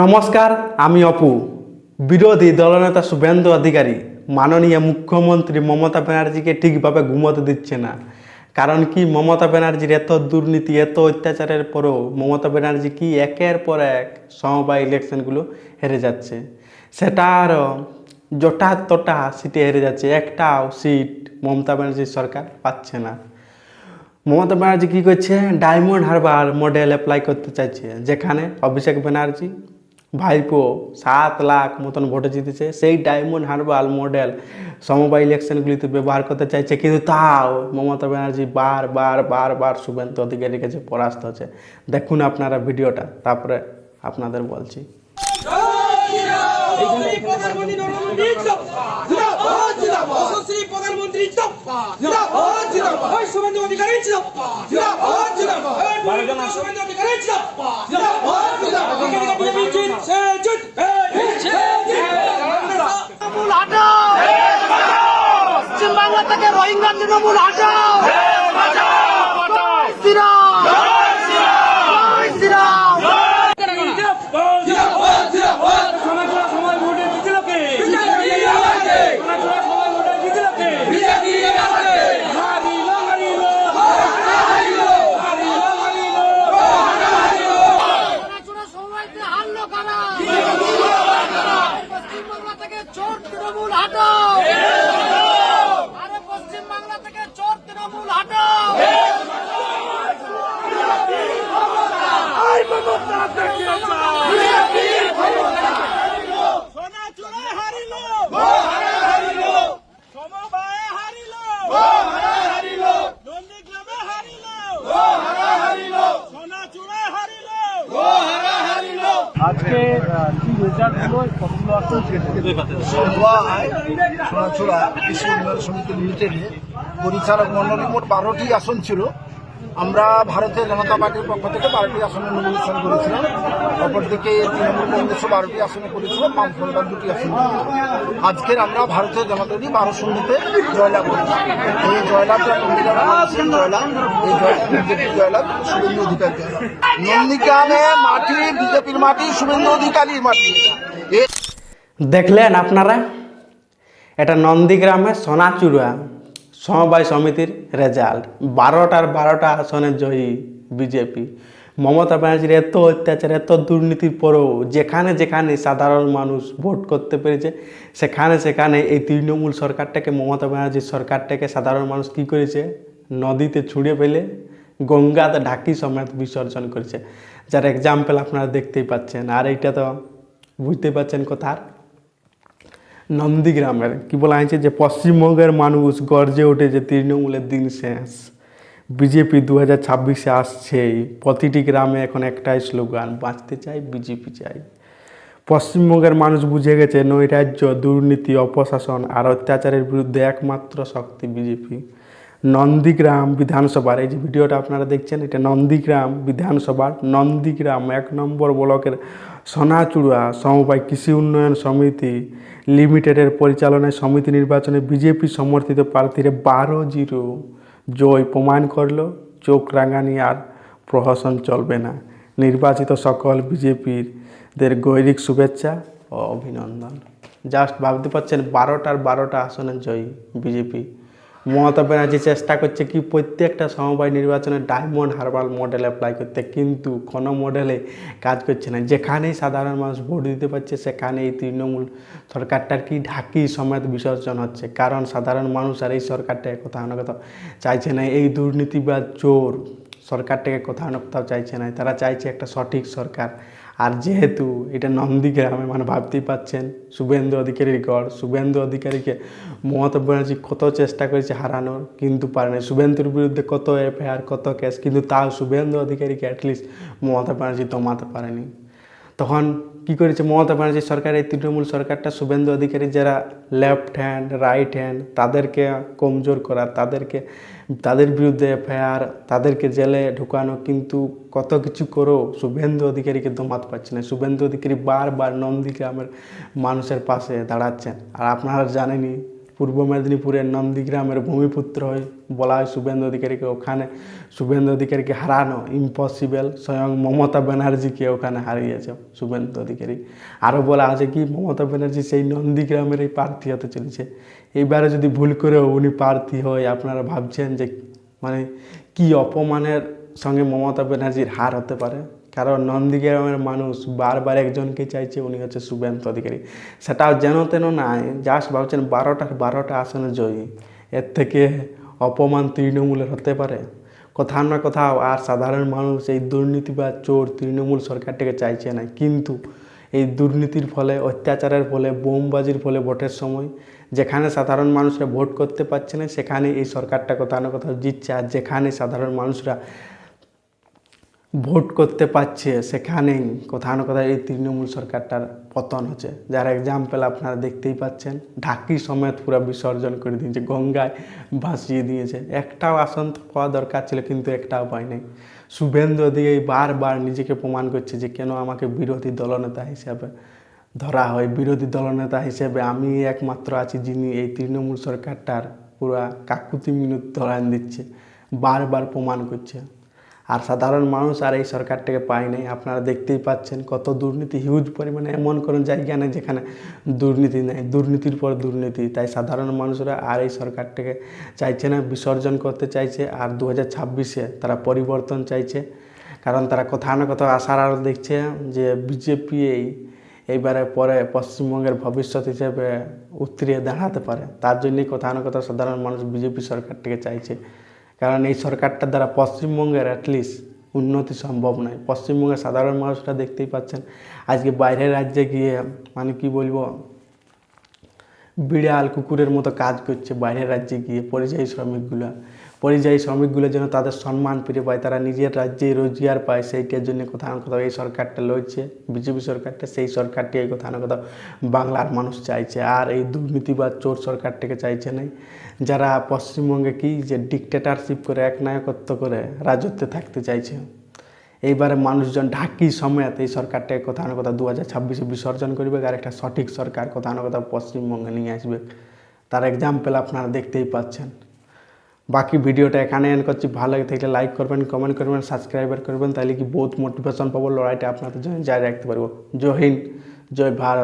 নমস্কার, আমি অপু। বিরোধী দলনেতা শুভেন্দু অধিকারী মাননীয় মুখ্যমন্ত্রী মমতা ব্যানার্জিকে ঠিকভাবে ঘুমোতে দিচ্ছে না। কারণ কি মমতা ব্যানার্জির এত দুর্নীতি, এত অত্যাচারের পরেও মমতা ব্যানার্জি কি একের পর এক সমবায় ইলেকশনগুলো হেরে যাচ্ছে। সেটা আরও জটা তটা সিটে হেরে যাচ্ছে, একটাও সিট মমতা ব্যানার্জির সরকার পাচ্ছে না। মমতা ব্যানার্জি কী করছে? ডায়মন্ড হারবার মডেল অ্যাপ্লাই করতে চাইছে, যেখানে অভিষেক ব্যানার্জি ভাইপো সাত লাখ মতন ভোটে জিতেছে। সেই ডায়মন্ড হারবাল মডেল সমবায় ইলেকশনগুলিতে ব্যবহার করতে চাইছে। কিন্তু তাও মমতা ব্যানার্জি বার বার বার বার শুভেন্দু অধিকারীর কাছে পরাস্ত হচ্ছে। দেখুন আপনারা ভিডিওটা তারপরে আপনাদের বলছি। রোহিঙ্গা তৃণমূল হাটাও ಮಾತು ಆಟ কি রেজাল্ট হলো কতগুলো কৃষি উন্নয়ন সমিতি লিমিটেডে পরিচালক মন্ডলী মোট বারোটি আসন ছিল। আমরা ভারতের জনতা পার্টির পক্ষ থেকে বারোটি আসনে নমিনেশন করেছিলাম। অপরদিকে তৃণমূল কংগ্রেসও বারোটি আসনে করেছিল বামফ্রন্টার দুটি আসন। আজকের আমরা ভারতীয় জনতা পার্টি বারো শূন্যতে জয়লাভ করেছি। এই মানুষের জয়লাভ, এই জয়লাভ বিজেপির জয়লাভ শুভেন্দু অধিকারী জয়লাভ। নন্দীগ্রামে মাটি, বিজেপির মাটি, শুভেন্দু অধিকারীর মাটি। দেখলেন আপনারা? এটা নন্দীগ্রামের সোনাচুড়া। সমবায় সমিতির রেজাল্ট বারোটার বারোটা আসনে জয়ী বিজেপি। মমতা ব্যানার্জির এত অত্যাচার, এত দুর্নীতির পরেও যেখানে যেখানে সাধারণ মানুষ ভোট করতে পেরেছে, সেখানে সেখানে এই তৃণমূল সরকারটাকে, মমতা ব্যানার্জির সরকারটাকে সাধারণ মানুষ কী করেছে? নদীতে ছুঁড়ে ফেলে গঙ্গাতে ঢাকি সমেত বিসর্জন করেছে। যার এক্সাম্পল আপনারা দেখতেই পাচ্ছেন। আর এইটা তো বুঝতে পারছেন কোথার। নন্দীগ্রামের, কি বলা হয়েছে যে পশ্চিমবঙ্গের মানুষ গর্জে ওঠে যে তৃণমূলের দিন শেষ। বিজেপি দু হাজার ছাব্বিশে আসছেই প্রতিটি গ্রামে এখন একটাই স্লোগান, বাঁচতে চাই বিজেপি চাই। পশ্চিমবঙ্গের মানুষ বুঝে গেছে নৈরাজ্য, দুর্নীতি, অপশাসন আর অত্যাচারের বিরুদ্ধে একমাত্র শক্তি বিজেপি। নন্দীগ্রাম বিধানসভার, এই যে ভিডিওটা আপনারা দেখছেন, এটা নন্দীগ্রাম বিধানসভার নন্দীগ্রাম এক নম্বর ব্লকের সোনাচুড়া, সমবায় কৃষি উন্নয়ন সমিতি লিমিটেডের পরিচালনায় সমিতি নির্বাচনে বিজেপি সমর্থিত প্রার্থীরা বারো জিরো। জয় প্রমাণ করল, চোখ রাঙানি আর প্রহসন চলবে না। নির্বাচিত সকল বিজেপির দের গৈরিক শুভেচ্ছা ও অভিনন্দন। জাস্ট ভাবতে পারছেন বারোটার বারোটা আসনের জয়ী বিজেপি। মমতা ব্যানার্জি চেষ্টা করছে কি প্রত্যেকটা সমবায় নির্বাচনে ডায়মন্ড হারবাল মডেল অ্যাপ্লাই করতে, কিন্তু কোনো মডেলে কাজ করছে না। যেখানেই সাধারণ মানুষ ভোট দিতে পারছে সেখানে এই তৃণমূল সরকারটার কি ঢাকি সমেত বিসর্জন হচ্ছে। কারণ সাধারণ মানুষ আর এই সরকারটা কোথাও না কোথাও চাইছে না। এই দুর্নীতি দুর্নীতিবাদ চোর সরকারটাকে কোথাও না কোথাও চাইছে না। তারা চাইছে একটা সঠিক সরকার। আর যেহেতু এটা নন্দীগ্রামে মানে ভাবতেই পাচ্ছেন, শুভেন্দু অধিকারীর গড় শুভেন্দু অধিকারীকে মমতা ব্যানার্জি কত চেষ্টা করেছে হারানোর, কিন্তু পারেনি শুভেন্দুর বিরুদ্ধে কত এফআইআর, কত কেস কিন্তু তাও শুভেন্দু অধিকারীকে অ্যাটলিস্ট মমতা ব্যানার্জি দমাতে পারেনি। তখন কি করেছে, মমতা ব্যানার্জি সরকার, এই তৃণমূল সরকারটা শুভেন্দু অধিকারী যারা লেফট হ্যান্ড রাইট হ্যান্ড তাদেরকে কমজোর করা, তাদেরকে, তাদের বিরুদ্ধে এফআইআর তাদেরকে জেলে ঢুকানো, কিন্তু কত কিছু করেও শুভেন্দু অধিকারীকে দমাতে পাচ্ছে না। শুভেন্দু অধিকারী বারবার নন্দীগ্রামের মানুষের পাশে দাঁড়াচ্ছেন। আর আপনারা জানেনই পূর্ব মেদিনীপুরের নন্দীগ্রামের ভূমিপুত্র হয়ে বলা হয় শুভেন্দু অধিকারীকে ওখানে। শুভেন্দু অধিকারীকে হারানো ইম্পসিবল স্বয়ং মমতা ব্যানার্জিকে ওখানে হারিয়েছে শুভেন্দু অধিকারী। আরও বলা আছে কি, মমতা ব্যানার্জি সেই নন্দীগ্রামের এই প্রার্থী হতে চলেছে। এইবারে যদি ভুল করেও উনি প্রার্থী হয়, আপনারা ভাবছেন যে মানে কি অপমানের সঙ্গে মমতা ব্যানার্জির হার হতে পারে? কারণ নন্দীগ্রামের মানুষ বারবার একজনকে চাইছে, উনি হচ্ছে শুভেন্দু অধিকারী। সেটাও যেন তেন নাই, জাস্ট ভাবছেন বারোটার বারোটা আসনে জয়ী। এর থেকে অপমান তৃণমূলের হতে পারে। কোথাও না কোথাও আর সাধারণ মানুষ এই দুর্নীতি বা চোর তৃণমূল সরকারটাকে চাইছে না। কিন্তু এই দুর্নীতির ফলে, অত্যাচারের ফলে, বোমবাজির ফলে ভোটের সময় যেখানে সাধারণ মানুষরা ভোট করতে পারছে না, সেখানে এই সরকারটা কোথাও না কোথাও জিতছে। আর যেখানে সাধারণ মানুষরা ভোট করতে পারছে সেখানেই, কোথাও না কোথাও এই তৃণমূল সরকারটার পতন হচ্ছে। যার এক্সাম্পল আপনারা দেখতেই পাচ্ছেন, ঢাকি সমেত পুরো বিসর্জন করে দিয়েছে, গঙ্গায় ভাসিয়ে দিয়েছে। একটাও আসন পাওয়া দরকার ছিল, কিন্তু একটাও পায় নাই। শুভেন্দু দিকে বারবার নিজেকে প্রমাণ করছে যে কেন আমাকে বিরোধী দলনেতা হিসাবে ধরা হয়। বিরোধী দলনেতা হিসেবে আমি একমাত্র আছি যিনি এই তৃণমূল সরকারটার পুরা কাকুতি মিনতি ধরান দিচ্ছে, বারবার প্রমাণ করছে। আর সাধারণ মানুষ আর এই সরকারটাকে পায় নাই। আপনারা দেখতেই পাচ্ছেন কত দুর্নীতি হিউজ পরিমাণে। এমন কোনো জায়গা নেই যেখানে দুর্নীতি নেই। দুর্নীতির পর দুর্নীতি। তাই সাধারণ মানুষরা আর এই সরকারটাকে চাইছে না, বিসর্জন করতে চাইছে। আর দু হাজার ছাব্বিশে তারা পরিবর্তন চাইছে। কারণ তারা কোথাও না কোথাও আশার আরও দেখছে যে বিজেপি এই এইবারে পরে পশ্চিমবঙ্গের ভবিষ্যৎ হিসেবে উতরিয়ে দাঁড়াতে পারে। তার জন্যই কোথাও না কোথাও সাধারণ মানুষ বিজেপি সরকারটাকে চাইছে। কারণ এই সরকারটার দ্বারা পশ্চিমবঙ্গের অ্যাটলিস্ট উন্নতি সম্ভব নয়। পশ্চিমবঙ্গের সাধারণ মানুষরা দেখতেই পাচ্ছেন। আজকে বাইরের রাজ্যে গিয়ে মানে কি বলব বিড়াল কুকুরের মতো কাজ করছে বাইরের রাজ্যে গিয়ে, পরিযায়ী শ্রমিকগুলো। পরিযায়ী শ্রমিকগুলো যেন তাদের সম্মান ফিরে পায়, তারা নিজের রাজ্যে রোজগার পায়, সেইটার জন্য কোথাও না কোথাও এই সরকারটা লড়ছে, বিজেপি সরকারটা, সেই সরকারটি কোথাও না কোথাও বাংলার মানুষ চাইছে। আর এই দুর্নীতি বা চোর সরকারটাকে চাইছে না যারা পশ্চিমবঙ্গে কি যে ডিকটেটারশিপ করে, একনায়কত্ব করে রাজত্বে থাকতে চাইছে? এইবারে মানুষজন ঢাকি সমেত এই সরকারটাকে কোথাও না কোথাও দু হাজার ছাব্বিশে বিসর্জন করবে আর একটা সঠিক সরকার কোথাও না কোথাও পশ্চিমবঙ্গে নিয়ে আসবে। তার এক্সাম্পল আপনারা দেখতেই পাচ্ছেন। বাকি ভিডিওটা এখানে এন করছি। ভালো লাগে থাকলে লাইক করবেন কমেন্ট করবেন সাবস্ক্রাইবার করবেন। তাহলে কি বহুত মোটিভেশন পাবো লড়াইটা আপনাদের জন্য জারি রাখতে পারব। জয় হিন্দ, জয় ভারত।